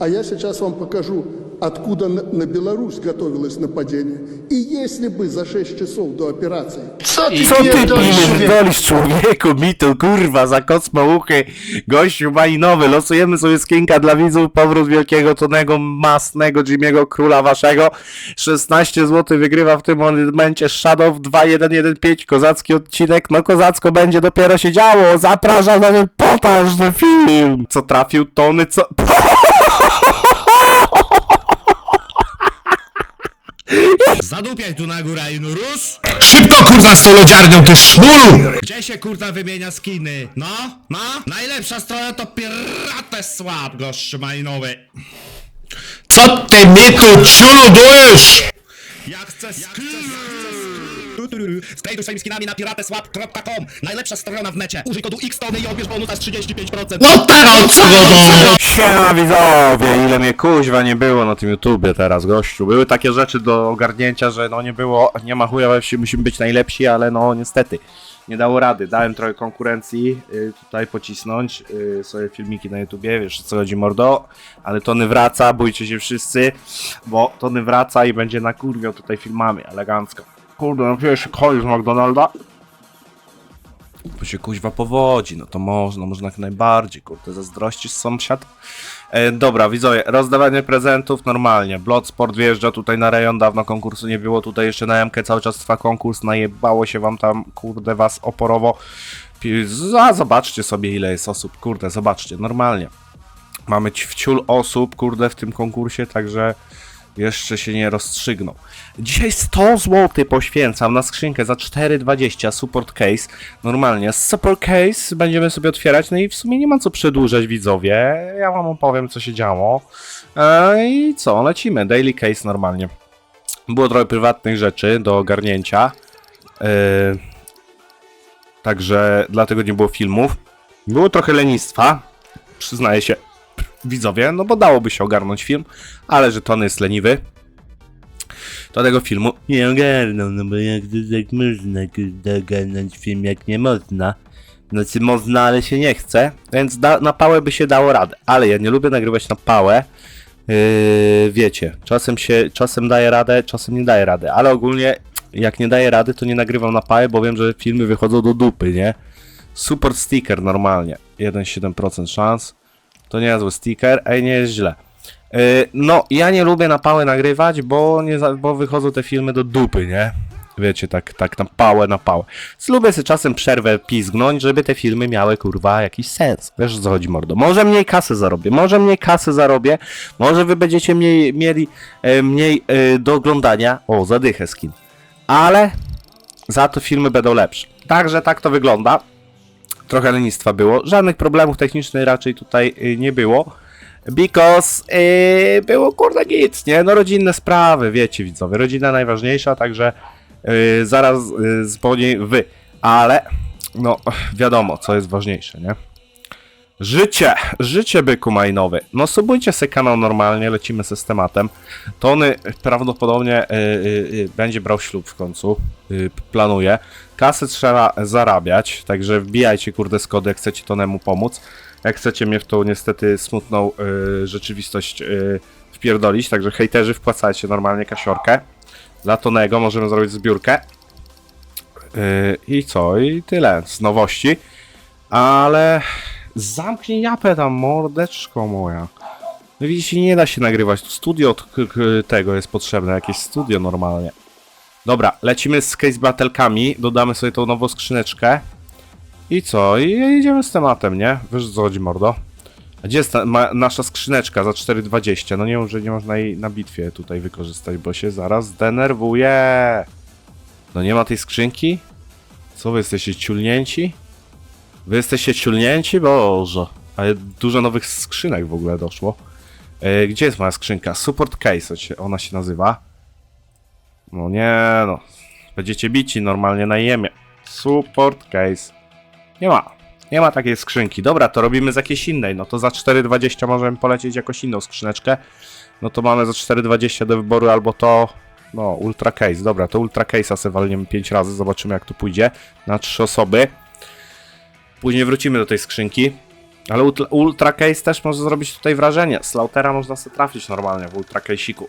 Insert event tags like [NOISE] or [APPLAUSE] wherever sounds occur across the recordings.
А я сейчас вам покажу, откуда на на Беларусь готовилось нападение. И если бы за 6 часов до операции Co ty Co ty pierdolisz, człowieku? pierdolisz człowieku, mi to kurwa, za kosmouchy, gościu malinowy, losujemy sobie skinka dla widzów, powrót wielkiego, tonego, masnego Jimmy'ego, króla waszego, 16 zł wygrywa w tym momencie Shadow 2115, kozacki odcinek, no kozacko będzie dopiero się działo, zapraszam na ten potężny film, co trafił tony, co... [LAUGHS] Zadupiaj tu na górę, Inurus! Szybko kurwa z tą lodziarnią, ty szmulu! Gdzie się kurwa wymienia skiny? No? No? Najlepsza strona to Piratę Słab, gościu malinowy. Co ty mi tu czuludujesz? Jak chcesz skin... Sklej tu swoimi skinami na pirateswap.com Najlepsza strona w necie. Użyj kodu XTONY i odbierz bonus aż 35%. No teraz co no? Siema widzowie, ile mnie kuźwa nie było na tym YouTubie teraz, gościu. Były takie rzeczy do ogarnięcia, że no nie było, nie ma chuja we wsi, musimy być najlepsi, ale no niestety. Nie dało rady, dałem trochę konkurencji y, tutaj pocisnąć y, sobie filmiki na YouTubie, wiesz co chodzi mordo, ale Tony wraca, bójcie się wszyscy, bo Tony wraca i będzie na kurwią tutaj filmami, elegancko. Kurde, no pierwszy koniec McDonalda, bo się kuźwa powodzi, no to można, można jak najbardziej, kurde, zazdrościsz sąsiad? E, dobra, widzowie, rozdawanie prezentów normalnie, Bloodsport wjeżdża tutaj na rejon, dawno konkursu nie było, tutaj jeszcze na MK cały czas trwa konkurs, najebało się wam tam, kurde, was oporowo, a zobaczcie sobie ile jest osób, kurde, zobaczcie, normalnie. Mamy ci wciul osób, kurde, w tym konkursie, także jeszcze się nie rozstrzygnął. Dzisiaj 100 zł poświęcam na skrzynkę za 4,20 support case. Normalnie support case będziemy sobie otwierać, no i w sumie nie ma co przedłużać widzowie. Ja wam opowiem co się działo. E, I co, lecimy. Daily case normalnie. Było trochę prywatnych rzeczy do ogarnięcia. E, także dlatego nie było filmów. Było trochę lenistwa, przyznaję się widzowie, no bo dałoby się ogarnąć film, ale że Tony jest leniwy, to tego filmu nie ogarnął, no bo jak to tak można kurde, ogarnąć film, jak nie można. Znaczy można, ale się nie chce, więc da, na pałę by się dało radę, ale ja nie lubię nagrywać na pałę, yy, wiecie, czasem się, czasem daję radę, czasem nie daję rady, ale ogólnie jak nie daję rady, to nie nagrywam na pałę, bo wiem, że filmy wychodzą do dupy, nie? Super sticker normalnie, 1,7% szans, to niezły sticker, ej, nie jest źle. Yy, no, ja nie lubię na pałę nagrywać, bo, nie, bo wychodzą te filmy do dupy, nie? Wiecie, tak, tak na pałę, na pałę. Więc lubię sobie czasem przerwę pizgnąć, żeby te filmy miały, kurwa, jakiś sens. Wiesz, o co chodzi, mordo? Może mniej kasy zarobię, może mniej kasy zarobię, może wy będziecie mniej, mieli e, mniej e, do oglądania. O, zadychę skin. Ale za to filmy będą lepsze. Także tak to wygląda trochę lenistwa było. Żadnych problemów technicznych raczej tutaj y, nie było. Because y, było kurde nic, nie? No rodzinne sprawy, wiecie widzowie, rodzina najważniejsza, także y, zaraz y, dzwoni wy. Ale, no wiadomo, co jest ważniejsze, nie? Życie, życie byku majnowy. No subujcie se kanał normalnie, lecimy se z tematem. Tony prawdopodobnie y, y, y, będzie brał ślub w końcu, y, planuje. Kasy trzeba zarabiać, także wbijajcie kurde skody, jak chcecie Tonemu pomóc. Jak chcecie mnie w tą niestety smutną y, rzeczywistość y, wpierdolić, także hejterzy wpłacajcie normalnie kasiorkę. Dla Tonego możemy zrobić zbiórkę. Y, I co? I tyle z nowości. Ale zamknij japę tam, mordeczko moja. No widzicie, nie da się nagrywać. Tu studio tego jest potrzebne, jakieś studio normalnie. Dobra, lecimy z case battlekami, dodamy sobie tą nową skrzyneczkę. I co? I idziemy z tematem, nie? Wiesz co chodzi, mordo? A gdzie jest ta, ma, nasza skrzyneczka za 4,20? No nie wiem, że nie można jej na bitwie tutaj wykorzystać, bo się zaraz zdenerwuje. No nie ma tej skrzynki? Co wy jesteście ciulnięci? Wy jesteście ciulnięci? Boże. Ale dużo nowych skrzynek w ogóle doszło. E, gdzie jest moja skrzynka? Support case ona się nazywa. No nie no. Będziecie bici normalnie na jemie. Support case. Nie ma. Nie ma takiej skrzynki. Dobra, to robimy z jakiejś innej. No to za 4,20 możemy polecieć jakąś inną skrzyneczkę. No to mamy za 4,20 do wyboru albo to... No, Ultra Case. Dobra, to Ultra Case'a sobie walniemy 5 razy. Zobaczymy jak to pójdzie. Na 3 osoby. Później wrócimy do tej skrzynki. Ale ultra, Case też może zrobić tutaj wrażenie. Slaughtera można sobie trafić normalnie w Ultra Case'iku.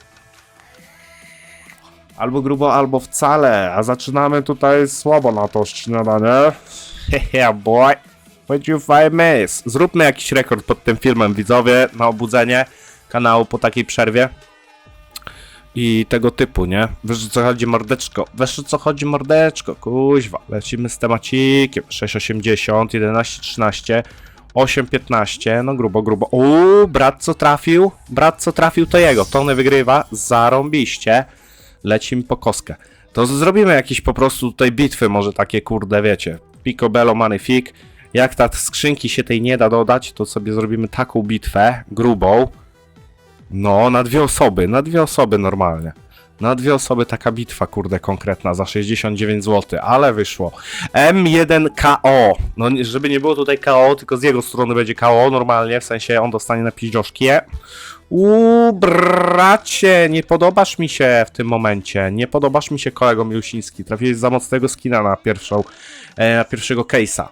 Albo grubo, albo wcale. A zaczynamy tutaj słabo na to śniadanie. Hehe, [LAUGHS] boy. What you find miss? Zróbmy jakiś rekord pod tym filmem, widzowie, na obudzenie kanału po takiej przerwie. I tego typu, nie? Wiesz co chodzi mordeczko? Wiesz co chodzi mordeczko? Kuźwa. Lecimy z temacikiem. 6,80, 11,13, 8,15. No grubo, grubo. Uuu, brat co trafił? Brat co trafił to jego. Tony wygrywa. Zarąbiście. Lecimy po koskę. To zrobimy jakieś po prostu tutaj bitwy, może takie kurde, wiecie. Picobello, Magnifique. Jak ta skrzynki się tej nie da dodać, to sobie zrobimy taką bitwę grubą. No, na dwie osoby, na dwie osoby normalnie. Na dwie osoby taka bitwa, kurde, konkretna za 69 zł, ale wyszło. M1KO. No, żeby nie było tutaj KO, tylko z jego strony będzie KO normalnie, w sensie on dostanie na piździoszki. Uuu, bracie, nie podobasz mi się w tym momencie. Nie podobasz mi się, kolego Milusiński. Trafiłeś za mocnego skina na pierwszą, e, na pierwszego case'a.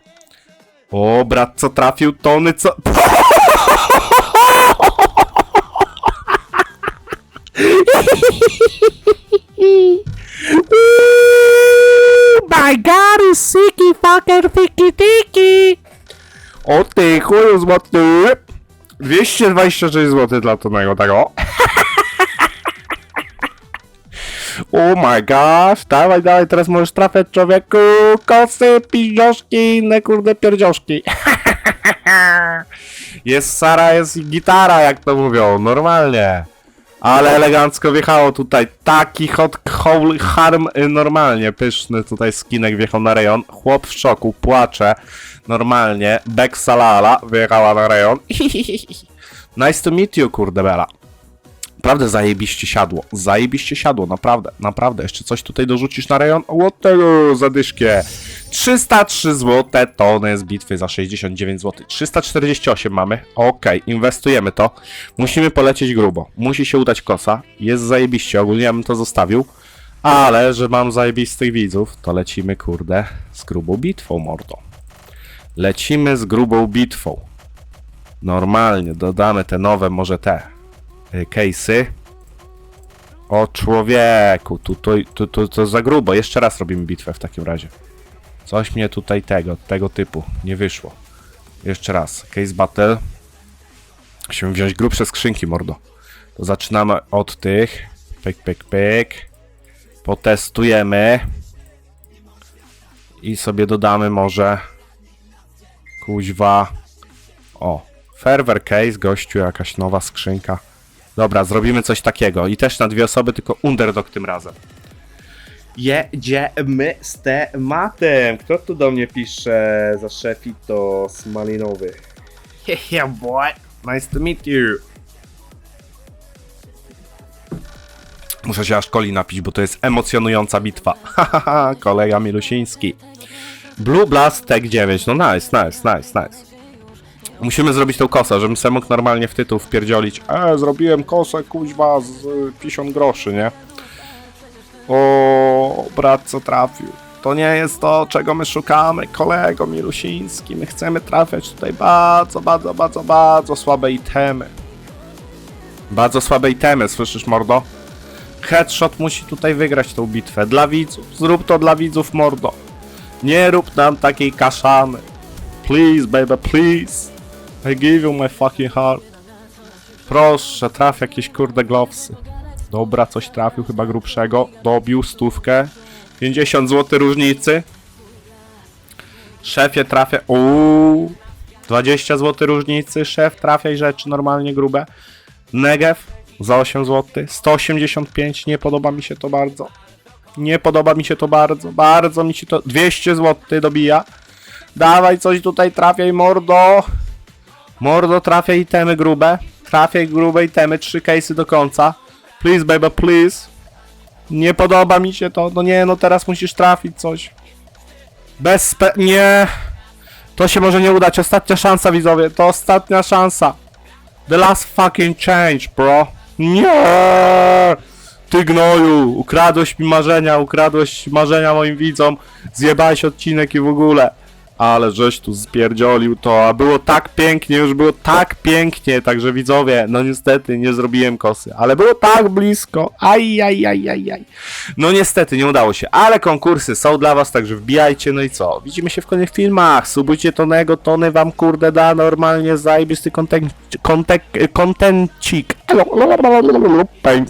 O, brat, co trafił, tony, co... [LAUGHS] my god, is sicky fucking ficky tiki. O ty chuju złoty. 226 zł dla Tonego tego. [LAUGHS] Oh my gosh, dawaj, dawaj, teraz możesz trafiać człowieku, kosy, piździoszki, inne kurde pierdzioszki. [LAUGHS] Jest Sara, jest gitara, jak to mówią, normalnie. Ale elegancko wjechało tutaj. Taki hot holy harm y, normalnie. Pyszny tutaj skinek wjechał na rejon. Chłop w szoku, płacze. Normalnie. Bek Salala wyjechała na rejon. [LAUGHS] nice to meet you, kurde bela. Naprawdę zajebiście siadło. Zajebiście siadło, naprawdę, naprawdę. Jeszcze coś tutaj dorzucisz na rejon? O tego zadyszkie. 303 zł tony z bitwy za 69 zł. 348 mamy. Okej, inwestujemy to. Musimy polecieć grubo. Musi się udać kosa. Jest zajebiście, ogólnie ja bym to zostawił. Ale, że mam zajebistych widzów, to lecimy, kurde, z grubą bitwą, mordo. Lecimy z grubą bitwą. Normalnie, dodamy te nowe, może te case'y. O człowieku, tu, tu, to za grubo. Jeszcze raz robimy bitwę w takim razie. Coś mnie tutaj tego, tego typu nie wyszło. Jeszcze raz. Case battle. Musimy wziąć grubsze skrzynki, mordo. To zaczynamy od tych. Pyk, pyk, pyk. Potestujemy. I sobie dodamy może... Kuźwa. O. Ferver case, gościu, jakaś nowa skrzynka. Dobra, zrobimy coś takiego. I też na dwie osoby, tylko underdog tym razem. Jedziemy z tematem. Kto tu do mnie pisze za szefitos malinowy? Yeah, boy. Nice to meet you. Muszę się aż coli napić, bo to jest emocjonująca bitwa. [LAUGHS] Hahaha, kolega Milusiński. Blue Blast Tech 9. No nice, nice, nice, nice. Musimy zrobić tą kosę, żebym sobie mógł normalnie w tytuł wpierdziolić. E, zrobiłem kosę, kuźwa, z y, 50 groszy, nie? O, brat co trafił. To nie jest to, czego my szukamy, kolego Milusiński. My chcemy trafiać tutaj bardzo, bardzo, bardzo, bardzo słabe itemy. Bardzo słabe itemy, słyszysz, mordo? Headshot musi tutaj wygrać tą bitwę. Dla widzów. Zrób to dla widzów, mordo. Nie rób nam takiej kaszany. Please, baby, please. I give you my fucking heart. Proszę, traf jakieś kurde glowsy. Dobra, coś trafił, chyba grubszego. Dobił stówkę. 50 zł różnicy. Szefie trafia. Uuu. 20 zł różnicy. Szef trafiaj rzeczy normalnie grube. Negev za 8 zł. 185. Nie podoba mi się to bardzo. Nie podoba mi się to bardzo. Bardzo mi się to. 200 zł dobija. Dawaj coś tutaj trafiaj, mordo. Mordo, trafiaj itemy grube. Trafiaj grube itemy. Trzy case'y do końca. Please, baby, please. Nie podoba mi się to. No nie, no teraz musisz trafić coś. Bez spe... Nie. To się może nie udać. Ostatnia szansa, widzowie. To ostatnia szansa. The last fucking change, bro. Nie. Ty gnoju. Ukradłeś mi marzenia. Ukradłeś marzenia moim widzom. Zjebałeś odcinek i w ogóle ale żeś tu spierdziolił to, a było tak pięknie, już było tak pięknie, także widzowie, no niestety nie zrobiłem kosy, ale było tak blisko, aj, aj, aj, aj, aj. No niestety nie udało się, ale konkursy są dla was, także wbijajcie, no i co, widzimy się w kolejnych filmach, subujcie Tonego, Tony wam kurde da normalnie zajebisty konten konten kontencik. Pęk.